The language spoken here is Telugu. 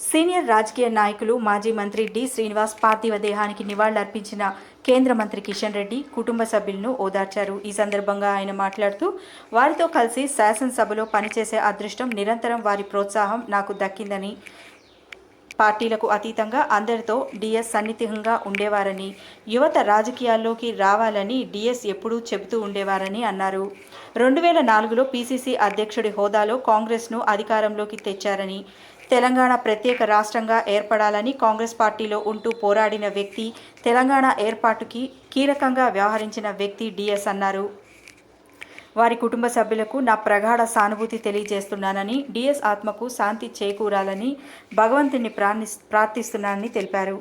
సీనియర్ రాజకీయ నాయకులు మాజీ మంత్రి డి శ్రీనివాస్ పార్థివ దేహానికి నివాళులర్పించిన కేంద్ర మంత్రి కిషన్ రెడ్డి కుటుంబ సభ్యులను ఓదార్చారు. ఈ సందర్భంగా ఆయన మాట్లాడుతూ వారితో కలిసి శాసనసభలో పనిచేసే అదృష్టం నిరంతరం వారి ప్రోత్సాహం నాకు దక్కిందని పార్టీలకు అతీతంగా అందరితో డిఎస్ సన్నిహితంగా ఉండేవారని యువత రాజకీయాల్లోకి రావాలని డిఎస్ ఎప్పుడూ చెబుతూ ఉండేవారని అన్నారు. రెండు వేల నాలుగులో పీసీసీ అధ్యక్షుడి హోదాలో కాంగ్రెస్ను అధికారంలోకి తెచ్చారని తెలంగాణ ప్రత్యేక రాష్ట్రంగా ఏర్పడాలని కాంగ్రెస్ పార్టీలో ఉంటూ పోరాడిన వ్యక్తి తెలంగాణ ఏర్పాటుకి కీలకంగా వ్యవహరించిన వ్యక్తి డిఎస్ అన్నారు. వారి కుటుంబ సభ్యులకు నా ప్రగాఢ సానుభూతి తెలియజేస్తున్నానని డిఎస్ ఆత్మకు శాంతి చేకూరాలని భగవంతుని ప్రార్థి ప్రార్థిస్తున్నానని తెలిపారు.